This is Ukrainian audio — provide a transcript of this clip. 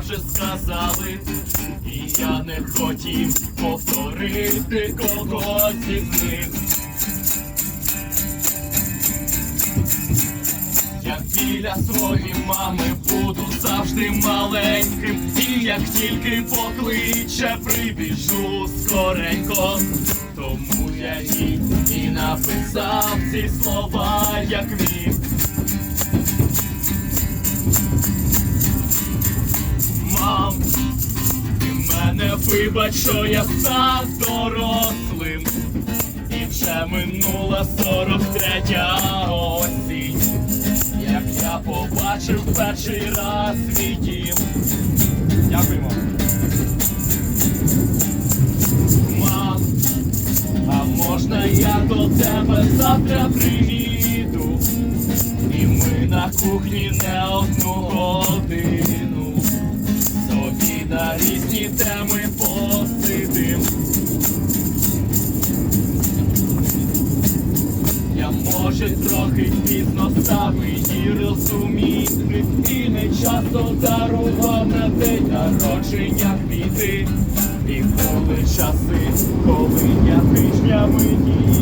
вже сказали, і я не хотів повторити когось із них. Я біля своєї мами буду завжди маленьким, і як тільки покличе, прибіжу скоренько. Тому я їй і написав ці слова, як міг. Вибач, що я став дорослим. І вже минула 43 осінь, як я побачив перший раз свій дім. Дякуємо. Мам, а можна я до тебе завтра приїду? І ми на кухні не одну годину. Собі ми посидим. Я може трохи пізно став і розуміти, і не часто дарував на день народження квіти. І були часи, коли я тижнями не